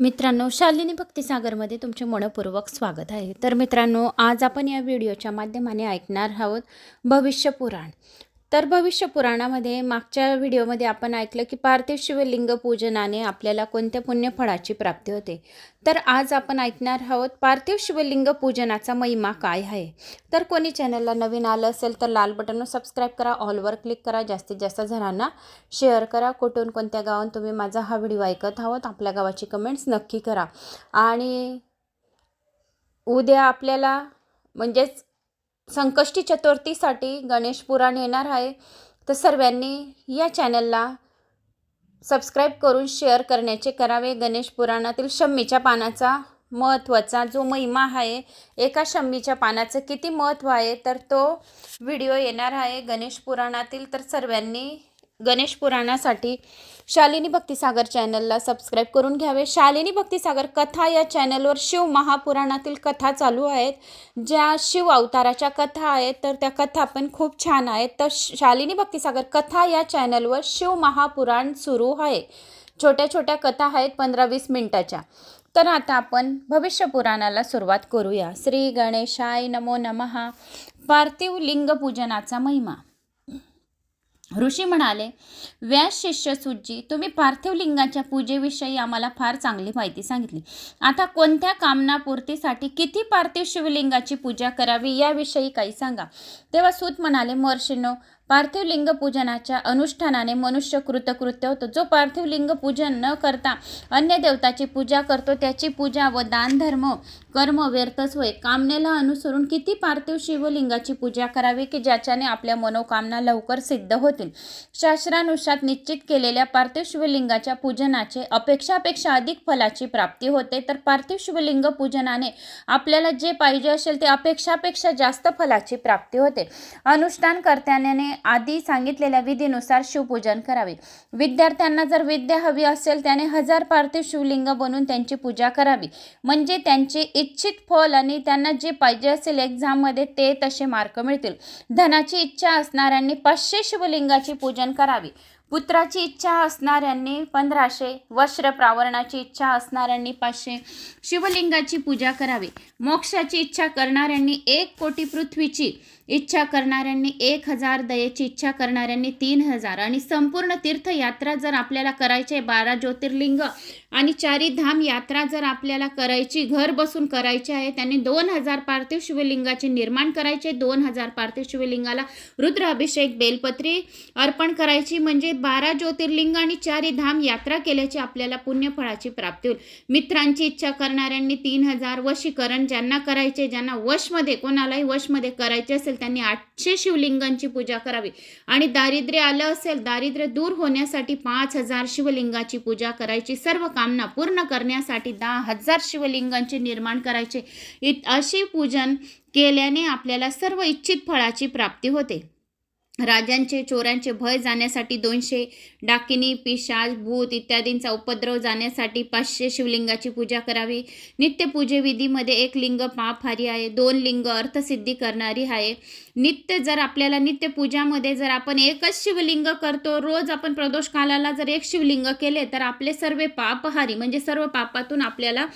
मित्रांनो शालिनी भक्तिसागरमध्ये तुमचे मनपूर्वक स्वागत आहे. तर मित्रांनो आज आपण या व्हिडिओच्या माध्यमाने ऐकणार आहोत भविष्य पुराण. तर भविष्य पुराणामध्ये मागच्या व्हिडिओमध्ये आपण ऐकलं की पार्थिव शिवलिंग पूजनाने आपल्याला कोणत्या पुण्यफळाची प्राप्ती होते. तर आज आपण ऐकणार आहोत पार्थिव शिवलिंग पूजनाचा महिमा काय आहे. तर कोणी चॅनलला नवीन आलं असेल तर लाल बटनवर सबस्क्राईब करा ऑलवर क्लिक करा जास्तीत जास्त जणांना शेअर करा. कुठून कोणत्या गावात तुम्ही माझा हा व्हिडिओ ऐकत आहोत आपल्या गावाची कमेंट्स नक्की करा. आणि उद्या आपल्याला म्हणजेच संकष्टी चतुर्थीसाठी गणेश पुराण येणार आहे. तर सर्वांनी या चॅनलला सबस्क्राईब करून शेअर करण्याचे करावे. गणेश पुराणातील शम्मीच्या पानाचा महत्त्वाचा जो महिमा आहे एका शम्मीच्या पानाचं किती महत्त्व आहे तर तो व्हिडिओ येणार आहे गणेश पुराणातील. तर सर्वांनी गणेश पुराणासाठी शालिनी भक्तिसागर चॅनलला सबस्क्राईब करून घ्यावे. शालिनी भक्तिसागर कथा या चॅनलवर शिव महापुराणातील कथा चालू आहेत. ज्या शिव अवताराच्या कथा आहेत तर त्या कथा पण खूप छान आहेत. तर शालिनी भक्तिसागर कथा या चॅनलवर शिव महापुराण सुरू आहे. छोट्या छोट्या कथा आहेत पंधरा वीस मिनटाच्या. तर आता आपण भविष्य पुराणाला सुरुवात करूया. श्री गणेशाय नमो नमः. पार्थिव लिंगपूजनाचा महिमा. ऋषी म्हणाले व्यास शिष्य सुज्जी तुम्ही पार्थिव लिंगाच्या पूजेविषयी आम्हाला फार चांगली माहिती सांगितली. आता कोणत्या कामनापूर्तीसाठी किती पार्थिव शिवलिंगाची पूजा करावी याविषयी काही सांगा. तेव्हा सूत म्हणाले महर्षीनो पार्थिव लिंग पूजनाच्या अनुष्ठानाने मनुष्य कृतकृत्य होतो. जो पार्थिव लिंग पूजन न करता अन्य देवताची पूजा करतो त्याची पूजा व दान धर्म कर्म व्यर्थच होय कामनेला अनुसरून किती पार्थिव शिवलिंगाची पूजा करावी की ज्याच्याने आपल्या मनोकामना लवकर सिद्ध होतील? शास्त्रानुसार निश्चित केलेल्या पार्थिव शिवलिंगाच्या पूजनाचे अपेक्षापेक्षा अधिक फलाची प्राप्ती होते. तर पार्थिव शिवलिंग पूजनाने आपल्याला जे पाहिजे असेल ते अपेक्षापेक्षा जास्त फलाची प्राप्ती होते. अनुष्ठान कर्त्याने आधी सांगितलेल्या विधीनुसार शिवपूजन करावे. विद्यार्थ्यांना जर विद्या हवी असेल त्याने हजार पार्थिव शिवलिंग बनवून त्यांची पूजा करावी. म्हणजे त्यांचे इच्छित फल आणि त्यांना जे पाहिजे असेल एक्झाममध्ये ते तसे मार्क मिळतील. धनाची इच्छा असणाऱ्यांनी पाचशे शिवलिंगाची पूजन करावी. पुत्राची इच्छा असणाऱ्यांनी पंधराशे वस्त्र प्रावरणाची इच्छा असणाऱ्यांनी पाचशे शिवलिंगाची पूजा करावी. मोक्षाची इच्छा करणाऱ्यांनी एक कोटी पृथ्वीची इच्छा करणाऱ्यांनी एक हजार दयेची इच्छा करणाऱ्यांनी तीन हजार. आणि संपूर्ण तीर्थयात्रा जर आपल्याला करायची आहे बारा ज्योतिर्लिंग आणि चारी धाम यात्रा जर आपल्याला करायची घर बसून करायची आहे त्यांनी दोन हजार पार्थिव शिवलिंगाचे निर्माण करायचे दोन हजार पार्थिव शिवलिंगाला रुद्र अभिषेक बेलपत्री अर्पण करायची. म्हणजे बारा ज्योतिर्लिंग आणि चारी धाम यात्रा केल्याची आपल्याला पुण्यफळाची प्राप्ती होईल. मित्रांची इच्छा करणाऱ्यांनी तीन हजार वशीकरण ज्यांना करायचे ज्यांना वशमध्ये कोणालाही वशमध्ये करायचे असेल त्यांनी आठशे शिवलिंगांची पूजा करावी. आणि दारिद्र्य आलं असेल दारिद्र्य दूर होण्यासाठी पाच हजार शिवलिंगाची पूजा करायची. सर्व कामना पूर्ण करण्यासाठी दहा हजार शिवलिंगांचे निर्माण करायचे. इत अशी पूजन केल्याने आपल्याला सर्व इच्छित फळाची प्राप्ती होते. राजांचे चोरांचे भय जाण्यासाठी दोनशे डाकिनी पिशाच भूत इत्यादींचा उपद्रव जाण्यासाठी पाचशे शिवलिंगाची पूजा करावी. नित्यपूजेविधीमध्ये एक लिंग पापहारी आहे दोन लिंग अर्थसिद्धी करणारी आहे. नित्य जर आपल्याला नित्यपूजामध्ये जर आपण एकच शिवलिंग करतो रोज आपण प्रदोष कालाला जर एक शिवलिंग केले तर आपले सर्व पापहारी म्हणजे सर्व पापातून आपल्याला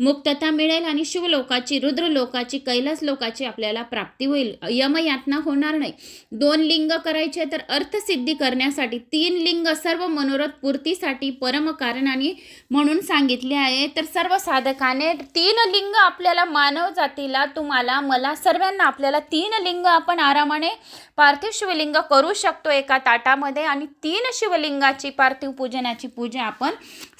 मुक्तता मिळेल आणि शिवलोकाची रुद्रलोकाची कैलास लोकाची आपल्याला प्राप्ती होईल. यमयातना होणार नाही. दोन लिंग लिंग करायचे तर अर्थसिद्धी करण्यासाठी तीन लिंग सर्व मनोरथ पूर्तीसाठी परमकारणाने म्हणून सांगितले आहे. तर सर्व साधकाने तीन लिंग आपल्याला मानव जातीला तुम्हाला मला सर्वांना आपल्याला तीन लिंग आपण आरामाने पार्थिव शिवलिंग करू शकतो एका ताटामध्ये आणि तीन शिवलिंगाची पार्थिव पूजनाची पूजा आपण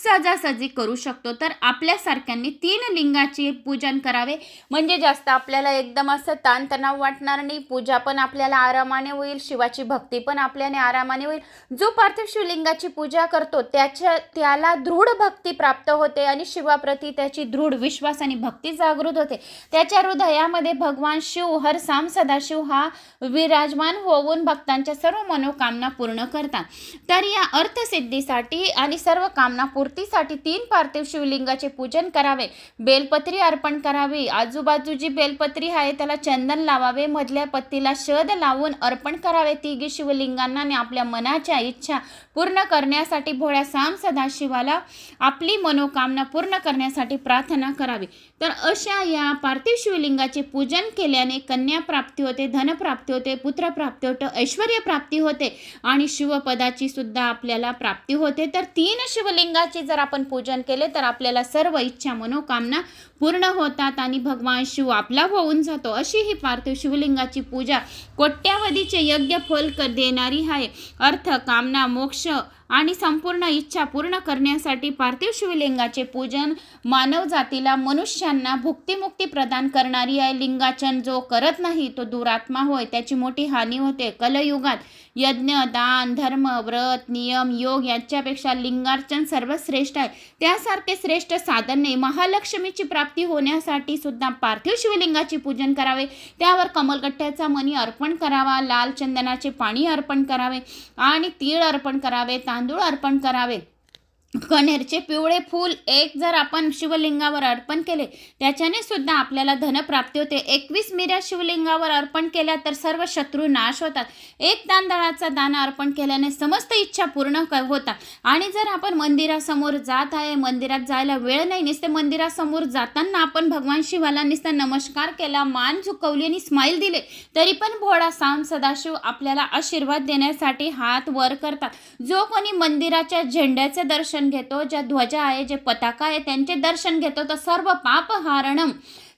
सहजासहजी करू शकतो. तर आपल्यासारख्यांनी तीन लिंगाची पूजन करावे. म्हणजे जास्त आपल्याला एकदम असं ताणतणाव वाटणार नाही. पूजा पण आपल्याला आरामाने होईल. शिवाची भक्ती पण आपल्याने आरामाने होईल. जो पार्थिव शिवलिंगाची पूजा करतो त्याच्या त्याला दृढ भक्ती प्राप्त होते आणि शिवाप्रती त्याची दृढ विश्वास आणि भक्ती जागृत होते. त्याच्या हृदयामध्ये भगवान शिव हर साम सदाशिव हा विराजमान होऊन भक्तांच्या सर्व मनोकामना पूर्ण करतात. तर या अर्थसिद्धीसाठी आणि सर्व कामना पूर्तीसाठी तीन पार्थिव शिवलिंगाचे पूजन करावे. बेलपत्री अर्पण करावी. आजूबाजू जी बेलपत्री आहे त्याला चंदन लावावे. मधल्या पत्तीला शद लावून अर्पण करावे. करावे तिघी शिवलिंगांना आपल्या मनाच्या इच्छा पूर्ण करण्यासाठी भोळ्या साम सदाशिवाला आपली मनोकामना पूर्ण करण्यासाठी प्रार्थना करावी. तर अशा या पार्थिव शिवलिंगाचे पूजन केल्याने कन्या प्राप्ती होते धनप्राप्ती होते पुत्र प्राप्ती होते ऐश्वर प्राप्ती होते आणि शिवपदाची सुद्धा आपल्याला प्राप्ती होते. तर तीन शिवलिंगाचे जर आपण पूजन केले तर आपल्याला सर्व इच्छा मनोकामना पूर्ण होतात आणि भगवान शिव आपला होऊन जातो. अशी ही पार्थिव शिवलिंगाची पूजा कोट्यावधीचे यज्ञ फल कर देणारी आहे. अर्थ कामना मोक्ष आणि संपूर्ण इच्छा पूर्ण करण्यासाठी पार्थिव शिवलिंगाचे पूजन मानव जातीला मनुष्यांना भुक्तिमुक्ती प्रदान करणारी आहे लिंगाचन जो करत नाही तो दुरात्मा होय. त्याची मोठी हानी होते. कलयुगात यज्ञ दान धर्म व्रत नियम योग यांच्यापेक्षा लिंगार्चन सर्वश्रेष्ठ आहे. त्यासारखे श्रेष्ठ साधन नाही. महालक्ष्मीची प्राप्ती होण्यासाठी सुद्धा पार्थिव शिवलिंगाचे पूजन करावे. त्यावर कमलगट्ट्याचा मणी अर्पण करावा. लाल चंदनाचे पाणी अर्पण करावे. आणि तीळ अर्पण करावे. तांदूळ अर्पण करावेत. कण्हेरचे पिवळे फूल एक जर आपण शिवलिंगावर अर्पण केले त्याच्याने सुद्धा आपल्याला धनप्राप्ती होते. एकवीस मिऱ्या शिवलिंगावर अर्पण केल्या तर सर्व शत्रू नाश होतात. एक तांदळाचा दाना अर्पण केल्याने समस्त इच्छा पूर्ण क- होतात. आणि जर आपण मंदिरासमोर जात आहे मंदिरात जायला वेळ नाही नुसते मंदिरासमोर जाताना आपण भगवान शिवाला नुसता नमस्कार केला मान झुकवली आणि स्माईल दिले तरी पण भोळा साम सदाशिव आपल्याला आशीर्वाद देण्यासाठी हात वर करतात. जो कोणी मंदिराच्या झेंड्याचे दर्शन दर्शन घेतो ज्या ध्वजा आहे जे पताका आहे त्यांचे दर्शन घेतो. तर सर्व पाप हारणम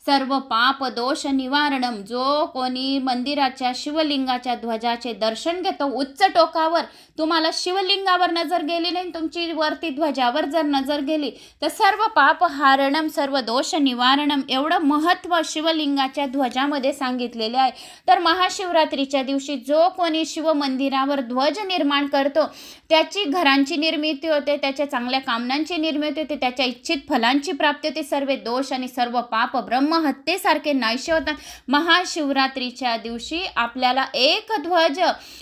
सर्व पाप दोष निवारणम जो कोणी मंदिराच्या शिवलिंगाच्या ध्वजाचे दर्शन घेतो उच्च टोकावर तुम्हाला शिवलिंगावर नजर गेली नाही तुमची वरती ध्वजावर जर नजर गेली तर सर्व पाप हारणम सर्व दोष निवारणम एवढं महत्त्व शिवलिंगाच्या ध्वजामध्ये सांगितलेले आहे. तर महाशिवरात्रीच्या दिवशी जो कोणी शिव मंदिरावर ध्वज निर्माण करतो त्याची घरांची निर्मिती होते त्याच्या चांगल्या कामनांची निर्मिती होते त्याच्या इच्छित फलांची प्राप्ती होते सर्व दोष आणि सर्व पाप ब्रह्म ब्रह्महत्येसारखे नाहीशे होतात महाशिवरात्रीच्या दिवशी आपल्याला एक ध्वज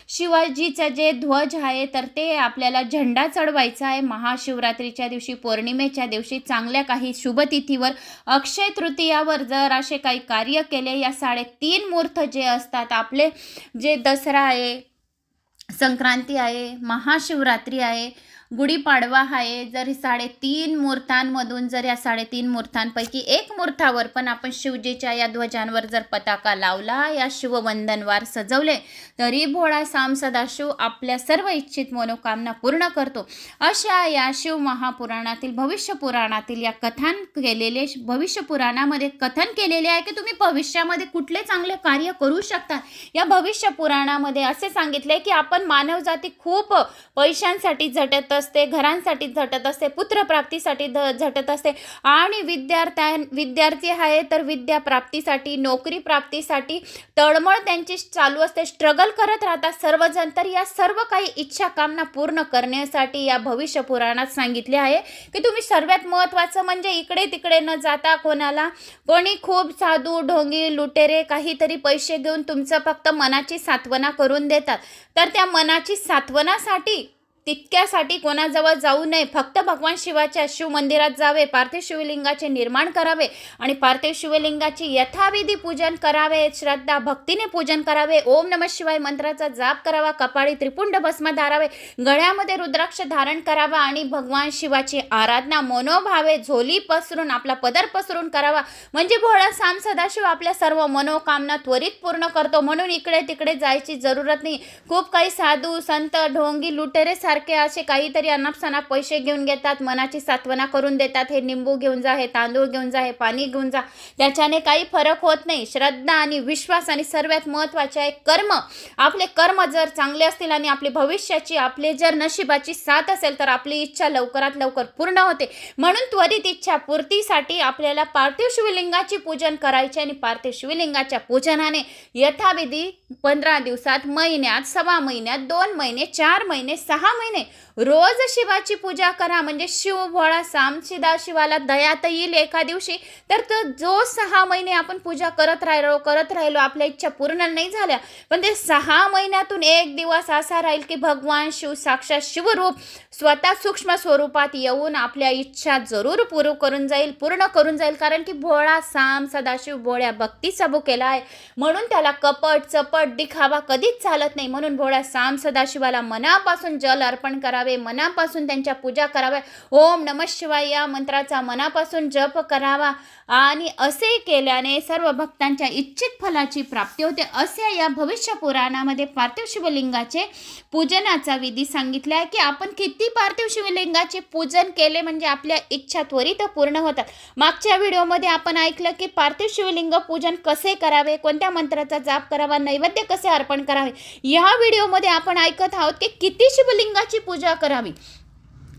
शिवाजीचं जे ध्वज आहे तर ते आपल्याला झेंडा चढवायचा आहे. महाशिवरात्रीच्या दिवशी पौर्णिमेच्या दिवशी चांगल्या काही शुभतिथीवर अक्षय तृतीयावर जर असे काही कार्य केले या साडेतीन मूर्त जे असतात आपले जे दसरा आहे संक्रांती आहे महाशिवरात्री आहे गुढीपाडवा आहे जर साडेतीन मुहूर्तांमधून जर या साडेतीन मुहूर्तांपैकी एक मुहूर्तावर पण आपण शिवजीच्या या ध्वजांवर जर पताका लावला या शिववंदनवार सजवले तरी भोळा साम सदाशिव आपल्या सर्व इच्छित मनोकामना पूर्ण करतो. अशा या शिव महापुराणातील भविष्य पुराणातील या कथन केलेले भविष्य पुराणामध्ये कथन केलेले आहे की तुम्ही भविष्यामध्ये कुठले चांगले कार्य करू शकता? या भविष्य पुराणामध्ये असे सांगितले की आपण मानवजाती खूप पैशांसाठी झटत असते घरांसाठी झटत असते पुत्रप्राप्तीसाठी ध झटत असते. आणि विद्यार्थ्यां विद्यार्थी आहे तर विद्या प्राप्तीसाठी नोकरी प्राप्तीसाठी तळमळ त्यांची चालू असते. स्ट्रगल करत राहतात सर्वजण. तर या सर्व काही इच्छा कामना पूर्ण करण्यासाठी या भविष्य पुराणात सांगितले आहे की तुम्ही सर्वात महत्त्वाचं म्हणजे इकडे तिकडे न जाता कोणाला कोणी खूप साधू ढोंगी लुटेरे काहीतरी पैसे घेऊन तुमचं फक्त मनाची सात्वना करून देतात. तर त्या मनाची सात्वनासाठी तितक्यासाठी कोणाजवळ जाऊ नये. फक्त भगवान शिवाच्या शिव मंदिरात जावे पार्थिव शिवलिंगाचे निर्माण करावे आणि पार्थिव शिवलिंगाची यथाविधी पूजन करावे श्रद्धा भक्तीने पूजन करावे. ओम नम शिवाय मंत्राचा जाप करावा कपाळी त्रिपुंड भस्म धारावे गळ्यामध्ये रुद्राक्ष धारण करावा आणि भगवान शिवाची आराधना मनोभावे झोली पसरून आपला पदर पसरून करावा. म्हणजे भोळा साम सदाशिव आपल्या सर्व मनोकामना त्वरित पूर्ण करतो. म्हणून इकडे तिकडे जायची जरूरत नाही. खूप काही साधू संत ढोंगी लुटेरे सारखे असे काहीतरी अनापसना पैसे घेऊन घेतात मनाची सात्वना करून देतात. हे निंबू घेऊन जा हे तांदूळ घेऊन जा हे पाणी घेऊन जा. त्याच्याने काही फरक होत नाही. श्रद्धा आणि विश्वास आणि सर्वात महत्त्वाचे आहे कर्म. आपले कर्म जर चांगले असतील आणि आपली भविष्याची आपले जर नशिबाची साथ असेल तर आपली इच्छा लवकरात लवकर पूर्ण होते. म्हणून त्वरित इच्छा पूर्तीसाठी आपल्याला पार्थिव शिवलिंगाची पूजन करायचे आणि पार्थिव शिवलिंगाच्या पूजनाने यथाविधी पंधरा दिवसात महिन्यात सव्वा महिन्यात दोन महिने चार महिने सहा महिने নাই रोज शिवाची पूजा करा म्हणजे शिव भोळा साम शिदा शिवाला दयात येईल एका दिवशी. तर तो जो सहा महिने आपण पूजा करत राहिलो करत राहिलो आपल्या इच्छा पूर्ण नाही झाल्या. पण ते सहा महिन्यातून एक दिवस असा राहील की भगवान शिव साक्षात शिवरूप स्वतः सूक्ष्म स्वरूपात येऊन आपल्या इच्छा जरूर पूर्ण करून जाईल पूर्ण करून जाईल. कारण की भोळा साम सदाशिव भोळ्या भक्ती सबू केला आहे. म्हणून त्याला कपट चपट दिखावा कधीच चालत नाही. म्हणून भोळ्या साम सदाशिवाला मनापासून जल अर्पण करावे. मनापासून त्यांच्या पूजा कराव्या. ओम नम शिवाय या मंत्राचा मनापासून जप करावा. आणि असे केल्याने सर्व भक्तांच्या इच्छित फलाची प्राप्ती होते. असे या भविष्य पुराणामध्ये पार्थिव शिवलिंगाचे पूजनाचा विधी सांगितला आहे की आपण किती पार्थिव शिवलिंगाचे पूजन केले म्हणजे आपल्या इच्छा त्वरित पूर्ण होतात. मागच्या व्हिडिओमध्ये आपण ऐकलं की पार्थिव शिवलिंग पूजन कसे करावे कोणत्या मंत्राचा जाप करावा नैवेद्य कसे अर्पण करावे. या व्हिडिओमध्ये आपण ऐकत आहोत की किती शिवलिंगाची पूजा करावी.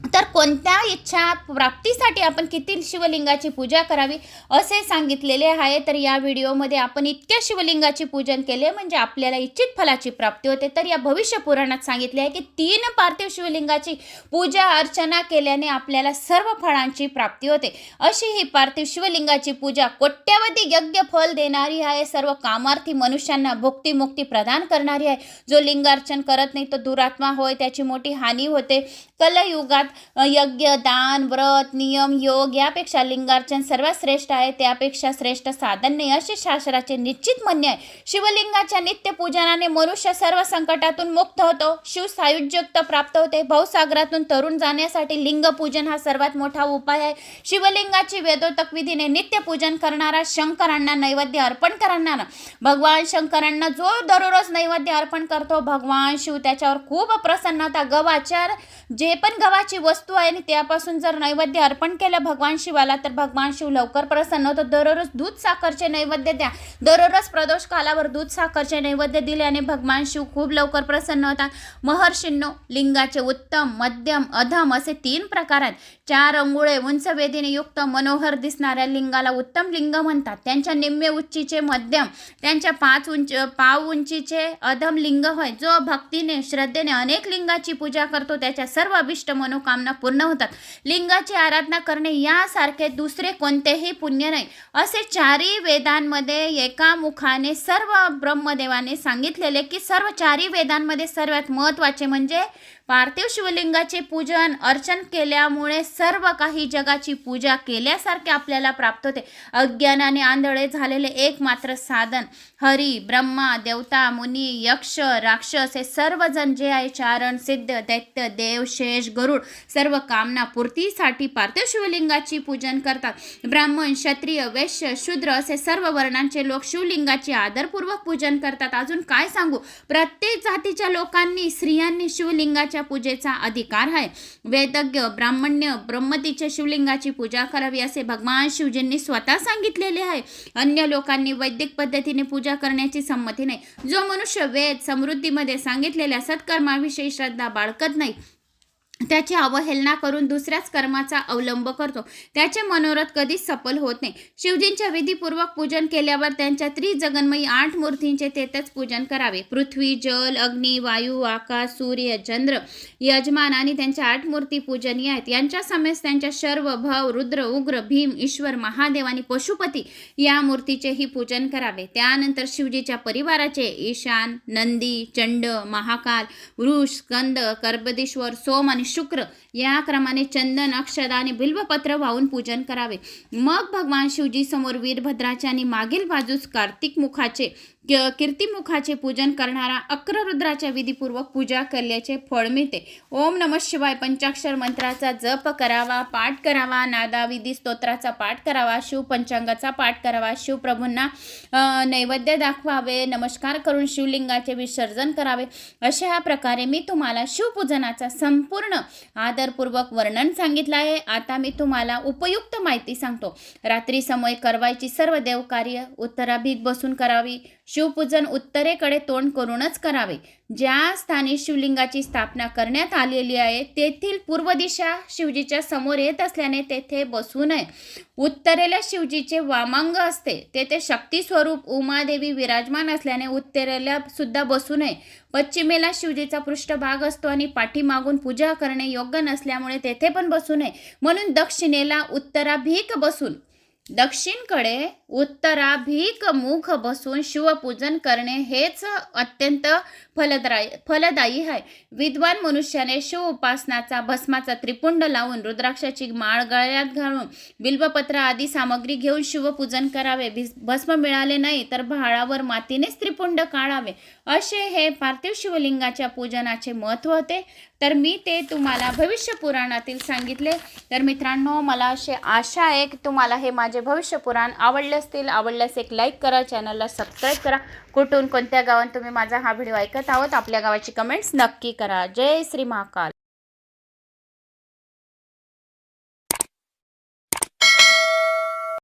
तर कोणत्या इच्छा प्राप्तीसाठी आपण किती शिवलिंगाची पूजा करावी असे सांगितलेले आहे? तर या व्हिडिओमध्ये आपण इतक्या शिवलिंगाची पूजन केले म्हणजे आपल्याला इच्छित फलाची प्राप्ती होते. तर या भविष्य पुराणात सांगितले आहे की तीन पार्थिव शिवलिंगाची पूजा अर्चना केल्याने आपल्याला सर्व फळांची प्राप्ती होते. अशी ही पार्थिव शिवलिंगाची पूजा कोट्यावधी यज्ञ फल देणारी आहे. सर्व कामार्थी मनुष्यांना भुक्तीमुक्ती प्रदान करणारी आहे. जो लिंगार्चन करत नाही तो दुरात्मा होय त्याची मोठी हानी होते. कलयुगात पाठ यज्ञ दान व्रत नियम योग यापेक्षा लिंगार्चन सर्वात श्रेष्ठ आहे. त्यापेक्षा श्रेष्ठ साधन नाही असे शास्त्राचे निश्चित म्हणणे आहे. शिवलिंगाच्या नित्य पूजनाने मनुष्य सर्व संकटातून मुक्त होतो. शिव सायुज्युक्त प्राप्त होते. भाऊसागरातून तरुण जाण्यासाठी लिंग पूजन हा सर्वात मोठा उपाय आहे. शिवलिंगाची वेदोतक विधीने नित्य पूजन करणारा शंकरांना नैवेद्य अर्पण करणारा भगवान शंकरांना जो दररोज नैवेद्य अर्पण करतो. भगवान शिव त्याच्यावर खूप प्रसन्नता होता गवाचार जे पण गव्हाची वस्तू आहे आणि त्यापासून जर नैवेद्य अर्पण केलं भगवान शिवाला तर भगवान शिव लवकर प्रसन्न होतो दररोज दूध साखरचे नैवेद्य द्या. दररोज प्रदोष कालावर दूध साखरचे नैवेद्य दिल्याने भगवान शिव खूप लवकर प्रसन्न होतात. महर्षींनो लिंगाचे उत्तम मध्यम अधम असे तीन प्रकार आहेत. चार अंगुळे उंच वेदीने युक्त मनोहर दिसणाऱ्या लिंगाला उत्तम लिंग म्हणतात. त्यांच्या निम्मे उंचीचे मध्यम त्यांच्या पाच उंच पाव उंचीचे अधम लिंग होय. जो भक्तीने श्रद्धेने अनेक लिंगाची पूजा करतो त्याच्या सर्व अभिष्ट मनोकामना पूर्ण होतात. लिंगाची आराधना करणे यासारखे दुसरे कोणतेही पुण्य नाही. असे चारी वेदांमध्ये एका मुखाने सर्व ब्रह्मदेवाने सांगितलेले की सर्व चारी वेदांमध्ये सर्वात महत्त्वाचे म्हणजे पार्थिव शिवलिंगाचे पूजन अर्चन केल्यामुळे सर्व काही जगाची पूजा केल्यासारखे आपल्याला प्राप्त होते. अज्ञानाने आंधळे झालेले एकमात्र साधन हरी ब्रह्मा देवता मुनी यक्ष राक्षस हे सर्वजण जे आहे चारण सिद्ध दैत्य देव शेष गरुड सर्व कामना पूर्तीसाठी पार्थिव शिवलिंगाची पूजन करतात. ब्राह्मण क्षत्रिय वैश्य शूद्र असे सर्व वर्णांचे लोक शिवलिंगाचे आदरपूर्वक पूजन करतात. अजून काय सांगू? प्रत्येक जातीच्या लोकांनी स्त्रियांनी शिवलिंगाच्या पूजेचा अधिकार आहे. वेदज्ञ ब्राह्मण्य ब्रह्मतीच्या शिवलिंगाची पूजा करावी असे भगवान शिवजींनी स्वतः सांगितलेले आहे. अन्य लोकांनी वैदिक पद्धतीने पूजा करण्याची संमती नाही. जो मनुष्य वेद समृद्धीमध्ये सांगितलेल्या सत्कर्माविषयी श्रद्धा बाळगत नाही त्याची अवहेलना करून दुसऱ्याच कर्माचा अवलंब करतो. त्याचे मनोरथ कधीच सफल होत नाही. शिवजींच्या विधीपूर्वक पूजन केल्यावर त्यांच्या त्रिजगन्मयी आठ मूर्तींचे तेथेच पूजन करावे. पृथ्वी जल अग्नी वायू आकाश सूर्य चंद्र यजमान आणि त्यांच्या आठ मूर्ती पूजनीय आहेत. यांच्या समेस त्यांच्या शर्व भव रुद्र उग्र भीम ईश्वर महादेव आणि पशुपती या मूर्तीचेही पूजन करावे. त्यानंतर शिवजीच्या परिवाराचे ईशान नंदी चंड महाकाल वृष स्कंद कर्बदेश्वर सोम आणि शुक्र. या क्रमाने चंदन अक्षदा आणि बिल्वपत्र वाहून पूजन करावे. मग भगवान शिवजी समोर वीरभद्राचे आणि मागील बाजूस कार्तिक मुखाचे क- कीर्तिमुखाचे पूजन करणारा अक्ररुद्राच्या विधीपूर्वक पूजा केल्याचे फळ मिळते. ओम नम शिवाय पंचाक्षर मंत्राचा जप करावा पाठ करावा नादा विधी स्तोत्राचा पाठ करावा शिव पंचांगाचा पाठ करावा शिवप्रभूंना नैवेद्य दाखवावे नमस्कार करून शिवलिंगाचे विसर्जन करावे. अशा प्रकारे मी तुम्हाला शिवपूजनाचा संपूर्ण आदरपूर्वक वर्णन सांगितलं आहे. आता मी तुम्हाला उपयुक्त माहिती सांगतो. रात्री समय करवायची सर्व देवकार्य उत्तराभीत बसून करावी. शिवपूजन उत्तरेकडे तोंड करूनच करावे. ज्या स्थानी शिवलिंगाची स्थापना करण्यात आलेली आहे तेथील पूर्व दिशा शिवजीच्या समोर येत असल्याने तेथे बसू नये. उत्तरेला शिवजीचे वामांग असते. तेथे शक्ती स्वरूप उमादेवी विराजमान असल्याने उत्तरेला सुद्धा बसू नये. पश्चिमेला शिवजीचा पृष्ठभाग असतो आणि पाठीमागून पूजा करणे योग्य नसल्यामुळे तेथे पण बसू नये. म्हणून दक्षिणेला उत्तराभिक बसून दक्षिणकडे उत्तराभिक मुख बसून शिवपूजन करणे हेच अत्यंत फलदायी फलदायी आहे विद्वान मनुष्याने शिव उपासनाचा भस्माचा त्रिपुंड लावून रुद्राक्षाची माळ गळ्यात घालून बिल्वपत्र आदी सामग्री घेऊन शिवपूजन करावे. भस्म मिळाले नाही तर भाळावर मातीनेच त्रिपुंड काढावे. असे हे पार्थिव शिवलिंगाच्या पूजनाचे महत्त्व होते. तर मी ते तुम्हाला भविष्य पुराणातील सांगितले. तर मित्रांनो मला असे आशा आहे की तुम्हाला हे माझे भविष्य पुराण आवडले असतील. आवडल्यास एक लाईक करा चॅनलला सबस्क्राईब करा. कुठून कोणत्या गावात तुम्ही माझा हा व्हिडिओ ऐकत आहोत आपल्या गावाची कमेंट्स नक्की करा. जय श्री महाकाल.